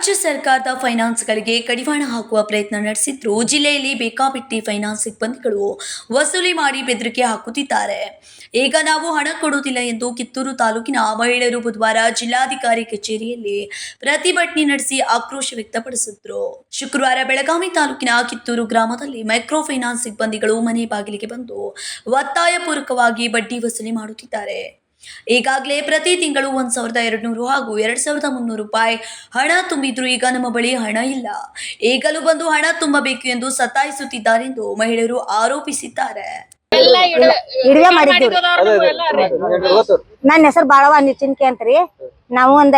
ರಾಜ್ಯ ಸರ್ಕಾರದ ಫೈನಾನ್ಸ್ಗಳಿಗೆ ಕಡಿವಾಣ ಹಾಕುವ ಪ್ರಯತ್ನ ನಡೆಸಿದ್ರು. ಜಿಲ್ಲೆಯಲ್ಲಿ ಬೇಕಾಬಿಟ್ಟಿ ಫೈನಾನ್ಸ್ ಸಿಬ್ಬಂದಿಗಳು ವಸೂಲಿ ಮಾಡಿ ಬೆದರಿಕೆ ಹಾಕುತ್ತಿದ್ದಾರೆ. ಈಗ ನಾವು ಹಣ ಕೊಡುವುದಿಲ್ಲ ಎಂದು ಕಿತ್ತೂರು ತಾಲೂಕಿನ ಮಹಿಳೆಯರು ಬುಧವಾರ ಜಿಲ್ಲಾಧಿಕಾರಿ ಕಚೇರಿಯಲ್ಲಿ ಪ್ರತಿಭಟನೆ ನಡೆಸಿ ಆಕ್ರೋಶ ವ್ಯಕ್ತಪಡಿಸಿದ್ರು. ಶುಕ್ರವಾರ ಬೆಳಗಾವಿ ತಾಲೂಕಿನ ಕಿತ್ತೂರು ಗ್ರಾಮದಲ್ಲಿ ಮೈಕ್ರೋ ಫೈನಾನ್ಸ್ ಸಿಬ್ಬಂದಿಗಳು ಮನೆ ಬಾಗಿಲಿಗೆ ಬಂದು ಒತ್ತಾಯಪೂರ್ವಕವಾಗಿ ಬಡ್ಡಿ ವಸೂಲಿ ಮಾಡುತ್ತಿದ್ದಾರೆ. ಈಗಾಗಲೇ ಪ್ರತಿ ತಿಂಗಳು ಒಂದು ಸಾವಿರದ ಎರಡು ನೂರು ಹಾಗೂ ಎರಡು ಸಾವಿರದ ಮುನ್ನೂರು ರೂಪಾಯಿ ಹಣ ತುಂಬಿದ್ರು. ಈಗ ನಮ್ಮ ಬಳಿ ಹಣ ಇಲ್ಲ. ಈಗಲೂ ಬಂದು ಹಣ ತುಂಬಬೇಕು ಎಂದು ಸತಾಯಿಸುತ್ತಿದ್ದಾರೆಂದು ಮಹಿಳೆಯರು ಆರೋಪಿಸಿದ್ದಾರೆ. ಇಡುವೆ ಮಾಡಿದ್ದೀವಿ. ನನ್ನ ಹೆಸರು ಬಾಳವ ನಿಚಿನ್ಕೆ ಅಂತ್ರಿ. ನಾವು ಒಂದ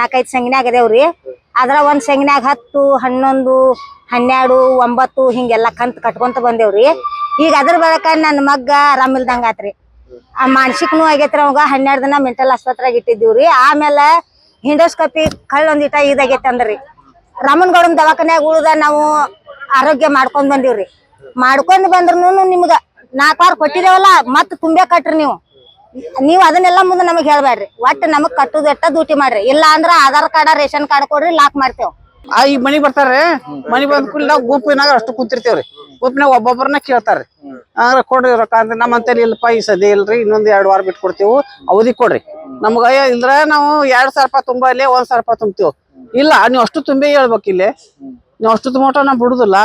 ನಾಲ್ಕೈದು ಸಂಗಿನ್ಯಾಗ ಅದೇವ್ರಿ ಅದ್ರ ಒಂದ್ ಸಂಗಿನ್ಯಾಗ ಹತ್ತು ಹನ್ನೊಂದು ಹನ್ನೆರಡು ಒಂಬತ್ತು ಹಿಂಗೆಲ್ಲ ಕಂತ್ ಕಟ್ಕೊಂತ ಬಂದೇವ್ರಿ. ಈಗ ಅದ್ರ ಬಳಕ ನನ್ನ ಮಗ್ಗ ಆರಾಮಿಲ್ದಂಗ ಆತ್ರಿ ಮಾನಸಿಕನು ಆಗೈತ್ರಿ ಅವಾಗ. ಹನ್ನೆರಡು ದಿನ ಮೆಂಟಲ್ ಆಸ್ಪತ್ರೆಗೆ ಇಟ್ಟಿದ್ದೀವ್ರಿ. ಆಮೇಲೆ ಹಿಂಡೋಸ್ಕೋಪಿ ಕಳ್ಳ ಒಂದಿಟ ಇದಾಗೈತೆ ಅಂದ್ರಿ. ರಾಮನಗೌಡನ ದವಾಖಾನ್ಯಾಗ ಉಳ್ದ ನಾವು ಆರೋಗ್ಯ ಮಾಡ್ಕೊಂಡ್ ಬಂದಿವ್ರಿ. ಮಾಡ್ಕೊಂಡ್ ಬಂದ್ರು ನಿಮ್ಗ ನಾಲ್ಕು ವಾರ ಕೊಟ್ಟಿದೇವಲ್ಲ ಮತ್ ತುಂಬೆ ಕಟ್ರಿ ನೀವು. ನೀವು ಅದನ್ನೆಲ್ಲ ಮುಂದೆ ನಮಗ್ ಹೇಳ್ಬೇಡ್ರಿ ಒಟ್ಟು ನಮಗ್ ಕಟ್ಟುದಟ್ಟ ದೂಟಿ ಮಾಡ್ರಿ. ಇಲ್ಲ ಅಂದ್ರ ಆಧಾರ್ ಕಾರ್ಡ್, ರೇಷನ್ ಕಾರ್ಡ್ ಕೊಡ್ರಿ, ಲಾಕ್ ಮಾಡ್ತೇವ್. ಆ ಈಗ ಮನಿ ಬರ್ತಾರೆ ಮನಿ ಬಂದ್ ಗುಂಪಿನಾಗ ಅಷ್ಟು ಕುಂತಿರ್ತೇವ್ರಿ. ಗುಂಪಿನಾಗ ಒಬ್ಬೊಬ್ಬರನ್ನ ಕೇಳ್ತಾರ್ರಿ. ಹಂಗಾರ ಕೊಡ್ರಿ ರೊಕ್ಕ ಅಂದ್ರೆ ನಮ್ಮ ಅಂತೇಳಿ ಇಲ್ಲಪ್ಪ ಈ ಸದ್ಯ ಇಲ್ರಿ ಇನ್ನೊಂದ್ ಎರಡ್ ವಾರ ಬಿಟ್ಟು ಕೊಡ್ತೀವಿ ಅವಧಿ ಕೊಡ್ರಿ. ನಮ್ಗ ಅಯ್ಯ ಇಲ್ರ ನಾವು ಎರಡ್ ಸಾವಿರ ರೂಪಾಯಿ ತುಂಬಲ್ಲಿ ಒಂದ್ ಸಾವಿರ ರೂಪಾಯಿ ತುಂಬ್ತೀವಿ. ಇಲ್ಲ ನೀವು ಅಷ್ಟು ತುಂಬಿ ಹೇಳ್ಬೇಕು ಇಲ್ಲಿ. ನೀವು ಅಷ್ಟು ತುಂಬಟ ನಾ ಬಿಡುದಿಲ್ಲ.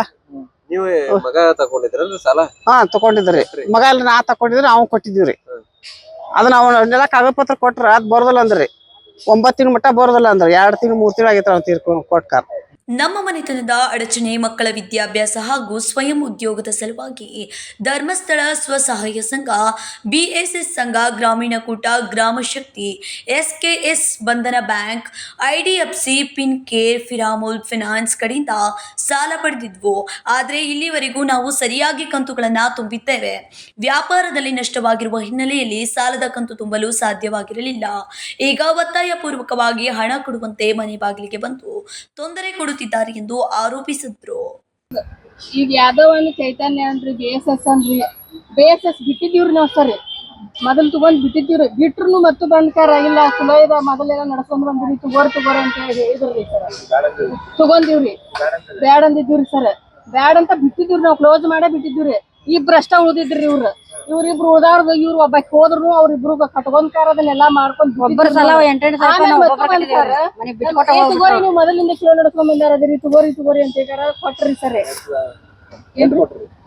ನೀವು ಮಗ ತಗೊಂಡಿದ್ರಲ್ರಿ ಸಾಲ? ಹಾ ತಕೊಂಡಿದ್ರಿ ಮಗ ಇಲ್ಲ ನಾ ತಕೊಂಡಿದ್ರಿ ಅವ್ನ್ ಕೊಟ್ಟಿದ್ದೀವ್ರಿ. ಅದನ್ನ ಅವನ್ನೆಲ್ಲ ಕಾಗದ ಪತ್ರ ಕೊಟ್ರ ಅದ್ ಬರೋದಿಲ್ಲ ಅಂದ್ರಿ. ಒಂಬತ್ ತಿಂಗಳ ಮಟ್ಟ ಬರೋದಿಲ್ಲ ಅಂದ್ರೆ. ಎರಡ್ ತಿಂಗಳು ಮೂರ್ ತಿಂಗಳು ಆಗೈತ್ರ ಅವ್ನ್ ತೀರ್ಕೊಂಡ್ ಕೊಟ್ಟಾರ ನಮ್ಮ ಮನೆತನದ ಅಡಚಣೆ, ಮಕ್ಕಳ ವಿದ್ಯಾಭ್ಯಾಸ ಹಾಗೂ ಸ್ವಯಂ ಉದ್ಯೋಗದ ಸಲುವಾಗಿ ಧರ್ಮಸ್ಥಳ ಸ್ವಸಹಾಯ ಸಂಘ, ಬಿಎಸ್ಎಸ್ ಸಂಘ, ಗ್ರಾಮೀಣ ಕೂಟ, Grama Shakti, SKS Bandhan bank, IDFC Fincare Piramal finance ಕಡೆಯಿಂದ ಸಾಲ ಪಡೆದಿದ್ವು. ಆದರೆ ಇಲ್ಲಿವರೆಗೂ ನಾವು ಸರಿಯಾಗಿ ಕಂತುಗಳನ್ನು ತುಂಬಿದ್ದೇವೆ. ವ್ಯಾಪಾರದಲ್ಲಿ ನಷ್ಟವಾಗಿರುವ ಹಿನ್ನೆಲೆಯಲ್ಲಿ ಸಾಲದ ಕಂತು ತುಂಬಲು ಸಾಧ್ಯವಾಗಿರಲಿಲ್ಲ. ಈಗ ಒತ್ತಾಯಪೂರ್ವಕವಾಗಿ ಹಣ ಕೊಡುವಂತೆ ಮನೆ ಬಾಗಿಲಿಗೆ ಬಂದು ತೊಂದರೆ ಕೊಡುತ್ತಿದ್ದಾರೆ ಎಂದು ಆರೋಪಿಸಿದ್ರು. ಈಗ ಯಾದವ್ ಒಂದು ಚೈತನ್ಯ ಅಂದ್ರೆ ಬಿ ಎಸ್ ಎಸ್ ಅಂದ್ರಿ ಬಿ ಎಸ್ ಎಸ್ ಬಿಟ್ಟಿದ್ದೀವ್ರಿ ನಾವು ಸರಿ. ಮೊದಲು ತಗೊಂಡ್ ಬಿಟ್ಟಿದ್ದೀವ್ರಿ. ಬಿಟ್ರು ಮತ್ತು ಬಂದ್ಕಾರ, ಇಲ್ಲ ಚಲೋ ಇದ ಮೊದಲೆಲ್ಲ ನಡ್ಕೊಂಡ್ ಬಂದ್ರಿ ತಗೋರ್ ಅಂತ ಹೇಳಿದ್ರಿ ಸರ್. ತಗೊಂಡಿವ್ರಿ. ಬ್ಯಾಡ್ ಅಂದಿದ್ದೀವ್ರಿ ಸರ್. ಬ್ಯಾಡ್ ಅಂತ ಬಿಟ್ಟಿದ್ದೀವ್ರಿ, ನಾವು ಕ್ಲೋಸ್ ಮಾಡೇ ಬಿಟ್ಟಿದ್ದೀವ್ರಿ. ಇಬ್ರು ಅಷ್ಟ ಉಳ್ದಿದ್ರಿ ಇವ್ರು. ಇವ್ರಿಬ್ರು ಉಳ್ದಾರ್ದು ಇವ್ರು ಒಬ್ಬ ಹೋದ್ರು ಅವ್ರಿಬ್ರು ಕಟ್ಕೊಂಡ್ಕಾರ ಅದನ್ನೆಲ್ಲ ಮಾಡ್ಕೊಂಡ್ ಒಬ್ಬರ ಸಲ ಎಂಟೆಂಟು ಸಾವಿರ ಆಮೇಲ್ ನಾವು ಮತ್ತೆ ಬಂದ್ಕಾರ, ಕಟ್ಟಿದೇವ್ರಿ. ಮನೆ ಬಿಟ್ಕೊಟ್ಟ ಏ ತಗೋರಿ ನೀವು ಮೊದಲಿಂದ ಕಿಲೋ ನಡ್ಕೊಂಡ್ ಬಂದಾರ ಅದಿರಿ ತಗೋರಿ ತಗೋರಿ ಅಂತ ಕೊಟ್ರಿ ಸರ್.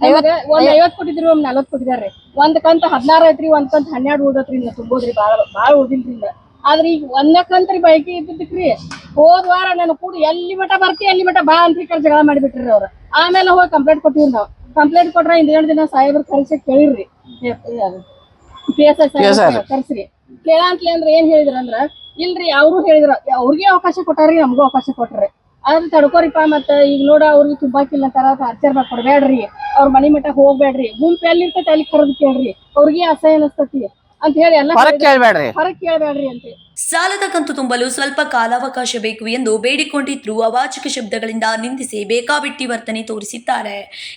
ನಮ್ಗ ಒಂದ್ ಐವತ್ ಕೊಟ್ಟಿದ್ರಿ ಒಂದ್ ನಲ್ವತ್ ಕೊಟ್ಟಿದಾರ್ರಿ ಒಂದ್ ಕಂತ ಹದಿನಾರು ಐತ್ರಿ ಒಂದ್ ಕಂತ ಹನ್ನೆರಡು ಉಳ್ದತ್ರಿ ಇನ್ನ ತುಂಬೋದ್ರಿ ಬಾಳ ಬಾಳ ಉಳ್ದಿಲ್ರಿ ಇನ್ನ. ಆದ್ರ ಈಗ ಒಂದ ಕಂತ್ರಿ ಬೈಕಿ ಇದ್ದಿದ್ದಕ್ರಿ ಹೋದ್ ವಾರ ನಾನು ಕೂಡ ಎಲ್ಲಿ ಮಠ ಬರ್ತಿ ಎಲ್ಲಿ ಮಠ ಬಾ ಅಂತ ಹೇಳಿ ಜಗಳ ಮಾಡಿಬಿಟ್ರಿ ಅವ್ರ. ಆಮೇಲೆ ಹೋಗಿ ಕಂಪ್ಲೇಂಟ್ ಕೊಟ್ಟಿವ್ರಿ ನಾವ್. ಕಂಪ್ಲೇಂಟ್ ಕೊಟ್ರ ಏಳು ದಿನ ಸಾಹೇಬ್ರ ಕರೆಸಿ ಕೇಳಿರ್ರಿ. ಪಿ ಎಸ್ ಐ ಕರ್ಸ್ರಿ. ಕೇಳಂತ್ಲಿ ಅಂದ್ರ ಏನ್ ಹೇಳಿದ್ರ ಅಂದ್ರ ಇಲ್ರಿ ಅವ್ರು ಹೇಳಿದ್ರ ಅವ್ರಿಗೆ ಅವಕಾಶ ಕೊಟ್ಟಾರಿ ನಮಗೂ ಅವಕಾಶ ಕೊಟ್ರಿ ಅದ್ರ ತಡ್ಕೋರಿಪ್ಪ ಮತ್ತ ಈಗ ನೋಡ ಅವ್ರಿಗೆ ತುಂಬಾಕಿಲ್ಲ ತರ ಅರ್ಚರ್ ಮಾಡ್ಕೊಡ್ಬೇಡ್ರಿ ಕೊಡ್ಬೇಡ್ರಿ ಅವ್ರ ಮನಿ ಮಠ ಹೋಗ್ಬೇಡ್ರಿ. ಗುಂಪು ಎಲ್ಲಿ ಇರ್ತೈತಿ ಅಲ್ಲಿ ಕರೆದು ಕೇಳ್ರಿ. ಅವ್ರಿಗೆ ಅಸಹ್ಯ ಅನಸ್ತತಿ. ಅಂತ ಹೇಳಿ ಎಲ್ಲ ಹೊರಗ್ ಕೇಳ್ಬೇಡ್ರಿ. ಹೊರಗೆ ಕೇಳಬೇಡ್ರಿ ಅಂತ ಸಾಲದ ಕಂತು ತುಂಬಲು ಸ್ವಲ್ಪ ಕಾಲಾವಕಾಶ ಬೇಕು ಎಂದು ಬೇಡಿಕೊಂಡಿದ್ರು ಅವಾಚಕ ಶಬ್ದಗಳಿಂದ ನಿಂದಿಸಿ ಬೇಕಾಬಿಟ್ಟಿ ವರ್ತನೆ ತೋರಿಸಿದ್ದಾರೆ.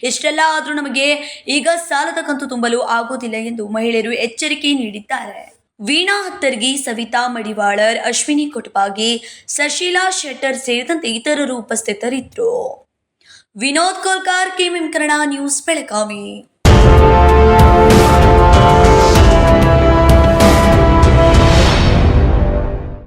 ಇಷ್ಟೆಲ್ಲ ಆದ್ರೂ ನಮಗೆ ಈಗ ಸಾಲದ ಕಂತು ತುಂಬಲು ಆಗೋದಿಲ್ಲ ಎಂದು ಮಹಿಳೆಯರು ಎಚ್ಚರಿಕೆ ನೀಡಿದ್ದಾರೆ. ವೀಣಾ ಹತ್ತರ್ಗಿ ಸವಿತಾ ಮಡಿವಾಳರ್ ಅಶ್ವಿನಿ ಕೊಟ್ಪಾಗಿ ಸಶೀಲಾ ಶೆಟ್ಟರ್ ಸೇರಿದಂತೆ ಇತರರು ಉಪಸ್ಥಿತರಿದ್ದರು. ವಿನೋದ್ ಕೋಲ್ಕಾರ್ ಕೆಮಿಂಕರಣ ಕನ್ನಡ ನ್ಯೂಸ್ ಬೆಳಗಾವಿ.